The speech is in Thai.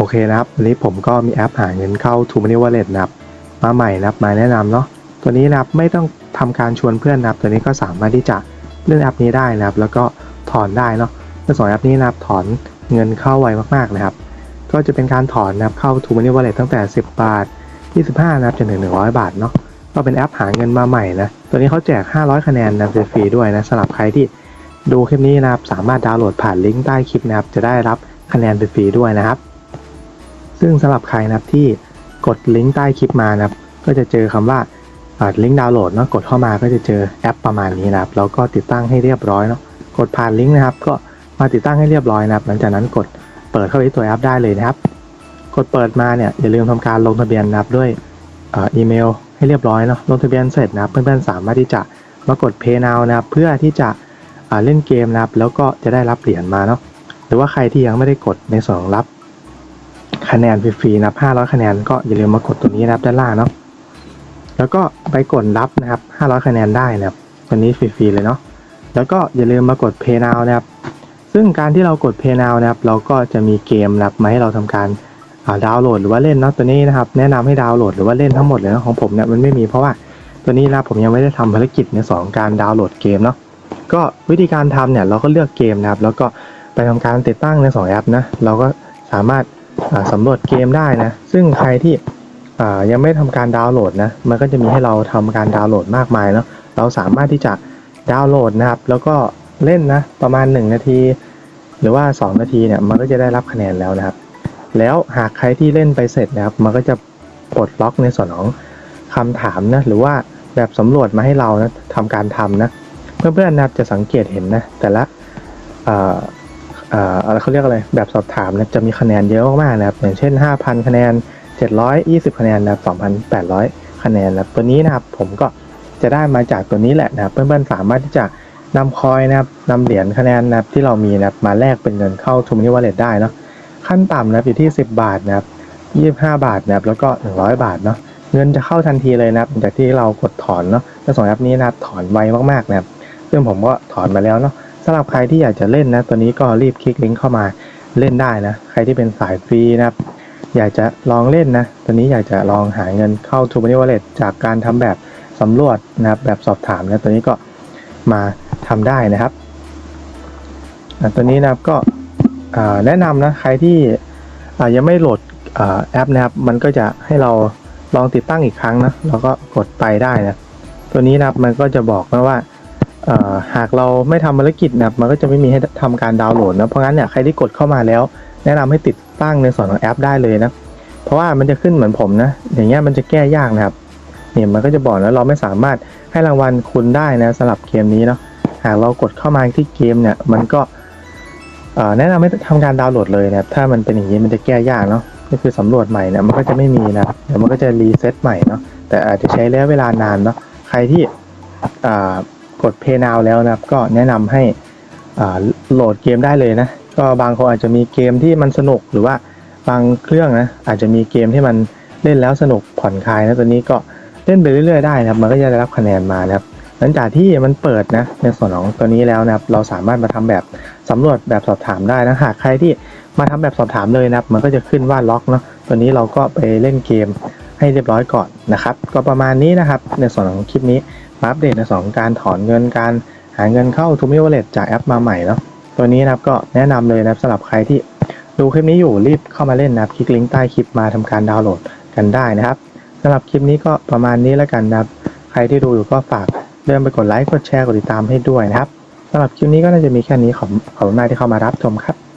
โอเคนะครับวันนี้ผมก็มีแอปหาเงินเข้า t ู Money Wallet นะครับ มาใหม่นะครับมาแนะนำเนาะตัวนี้นะครับไม่ต้องทำการชวนเพื่อนนะครับ ตัวนี้ก็สามารถที่จะเล่นแอปนี้ได้นะครับ แล้วก็ถอนได้เนาะในสองแอปนี้นะครับถอนเงินเข้าไวมากๆนะครับ ก็จะเป็นการถอนนะครับเข้า t ู Money Wallet ตั้งแต่ 10 บาท 25 นะครับจนถึง 100 บาทเนาะก็เป็นแอปหาเงินมาใหม่นะตัวนี้เขาแจก 500 คะแนนนะฟรีด้วยนะสำหรับใครที่ดูคลิปนี้นะครับสามารถดาวน์โหลดผ่านลิงก์ใต้คลิปนะครับจะได้รับคะแนนฟรีด้วยนะครับ ซึ่งสำหรับใครนะครับที่กดลิงก์ใต้คลิปมานะครับ ก็จะเจอคำว่าลิงก์ดาวน์โหลดเนาะกดเข้ามาก็จะเจอแอปประมาณนี้นะครับแล้วก็ติดตั้งให้เรียบร้อยเนาะกดผ่านลิงก์นะครับ ก็มาติดตั้งให้เรียบร้อยนะครับ หลังจากนั้นกดเปิดเข้าไปที่ตัวแอปได้เลยนะครับ กดเปิดมาเนี่ยอย่าลืมทำการลงทะเบียนนะครับด้วยอีเมลให้เรียบร้อยเนาะลงทะเบียนเสร็จนะครับเพื่อนๆสามารถที่จะมากด Pay Now นะครับ เพื่อที่จะเล่นเกมนะครับ แล้วก็จะได้รับเหรียญมาเนาะหรือว่าใครที่ยังไม่ได้กดในส่วนของรับ คะแนนฟรีๆนะครับ500 คะแนนก็อย่าลืมมากดตัวนี้นะครับด้านล่างเนาะแล้วก็ไปกดรับนะครับ 500 คะแนนได้นะครับตัวนี้ฟรีๆเลยเนาะแล้วก็อย่าลืมมากด Pay Now นะครับ ซึ่งการที่เรากด Pay Now นะครับเราก็จะมีเกมนะครับมาให้เราทำการดาวน์โหลดหรือว่าเล่นเนาะตัวนี้นะครับ แนะนำให้ดาวน์โหลดหรือว่าเล่นทั้งหมดเลยนะของผมเนี่ยมันไม่มีเพราะว่าตัวนี้นะผมยังไม่ได้ทำภารกิจในสองการดาวน์โหลดเกมเนาะก็วิธีการทำเนี่ยเราก็เลือกเกมนะครับ แล้วก็ไปทำการติดตั้งในสองแอปนะเราก็สามารถ สำรวจเกมได้นะ ซึ่งใครที่ยังไม่ทำการดาวน์โหลดนะ มันก็จะมีให้เราทำการดาวน์โหลดมากมายเนาะ เราสามารถที่จะดาวน์โหลดนะครับ แล้วก็เล่นนะ ประมาณ 1 นาที หรือว่า 2 นาทีเนี่ย มันก็จะได้รับคะแนนแล้วนะครับ แล้วหากใครที่เล่นไปเสร็จนะครับ มันก็จะปลดล็อกในส่วนของคำถามนะ หรือว่าแบบสำรวจมาให้เรานะทำการทำนะ เพื่อนๆนะครับจะสังเกตเห็นนะ แต่ละ เอ่อเอ่ออะไรเขาเรียกอะไรแบบสอบถามนะจะมีคะแนนเยอะมากๆนะครับอย่างเช่น 5,000 คะแนน 720 คะแนนนะครับ2,800 คะแนนนะครับตัวนี้นะครับผมก็จะได้มาจากตัวนี้แหละนะครับเพื่อนๆสามารถที่จะนำคอยนะครับนำเหรียญคะแนนนะครับที่เรามีนะครับมาแลกเป็นเงินเข้า t ูมินิวอลเล็ตได้เนาะขั้นต่ำนะครับอยู่ที่ 10 บาทนะครับ25 บาทนะครับแล้วก็ 100 บาทเนาะเงินจะเข้าทันทีเลยนะครับจากที่เรากดถอนเนาะและสองแอปนี้นะครับถอนไวมากๆนะครับซึ่งผมก็ถอนมาแล้วเนาะำหรับใครที่อยากจะเล่นนะตัวนี้ก็รีบคลิกลิงก์เข้ามาเล่นได้นะ ใครที่เป็นสายฟรีนะครับ อยากจะลองเล่นนะ ตัวนี้อยากจะลองหาเงินเข้า t ู Money Wallet จากการทำแบบสำรวจนะครับ แบบสอบถามนะตัวนี้ก็มาทำได้นะครับตัวนี้นะครับก็แนะนำนะใครที่ยังไม่โหลดอแอปนะครับ มันก็จะให้เราลองติดตั้งอีกครั้งนะแล้วก็กดไปได้นะตัวนี้นะครับมันก็จะบอกนะว่า หากเราไม่ทำภารกิจนะครับมันก็จะไม่มีให้ทำการดาวน์โหลดนะเพราะงั้นเนี่ยใครที่กดเข้ามาแล้ว แนะนำให้ติดตั้งในส่วนของแอปได้เลยนะเพราะว่ามันจะขึ้นเหมือนผมนะอย่างเงี้ยมันจะแก้ยากนะครับเนี่ยมันก็จะบอกนะเราไม่สามารถให้รางวัลคุณได้นะสำหรับเกมนี้เนาะหากเรากดเข้ามาที่เกมเนี่ยมันก็แนะนำให้ทำการดาวน์โหลดเลยนะครับถ้ามันเป็นอย่างนี้มันจะแก้ยากเนาะก็คือสำรวจใหม่เนี่ยมันก็จะไม่มีนะครับเดี๋ยวมันก็จะรีเซ็ตใหม่เนาะแต่อาจจะใช้ระยะเวลานานเนาะใครที่ กด Pay Now แล้วนะครับ ก็แนะนำให้โหลดเกมได้เลยนะ ก็บางคนอาจจะมีเกมที่มันสนุกหรือว่าบางเครื่องนะอาจจะมีเกมที่มันเล่นแล้วสนุกผ่อนคลายนะตัวนี้ก็เล่นไปเรื่อยๆได้นะครับมันก็จะได้รับคะแนนมานะครับหลังจากที่มันเปิดนะในส่วนของตัวนี้แล้วนะครับเราสามารถมาทำแบบสำรวจแบบสอบถามได้นะหากใครที่มาทำแบบสอบถามเลยนะครับ มันก็จะขึ้นว่าล็อกเนาะตัวนี้เราก็ไปเล่นเกมให้เรียบร้อยก่อนนะครับ ก็ประมาณนี้นะครับ ในส่วนของคลิปนี้ อัปเดตในสองการถอนเงินการหาเงินเข้า t ูมิวลเลตจากแอปมาใหม่เนาะตัวนี้นะครับก็แนะนำเลยนะครับสำหรับใครที่ดูคลิปนี้อยู่รีบเข้ามาเล่นนะครับคลิกลิงก์ใต้คลิปมาทำการดาวน์โหลดกันได้นะครับสำหรับคลิปนี้ก็ประมาณนี้แล้วกันนะครับใครที่ดูอยู่ก็ฝากเริ่มไปกดไลค์กดแชร์กดติดตามให้ด้วยนะครับสำหรับคลิปนี้ก็น่าจะมีแค่นี้ขอบขอบคุณมากที่เข้ามารับชมครับ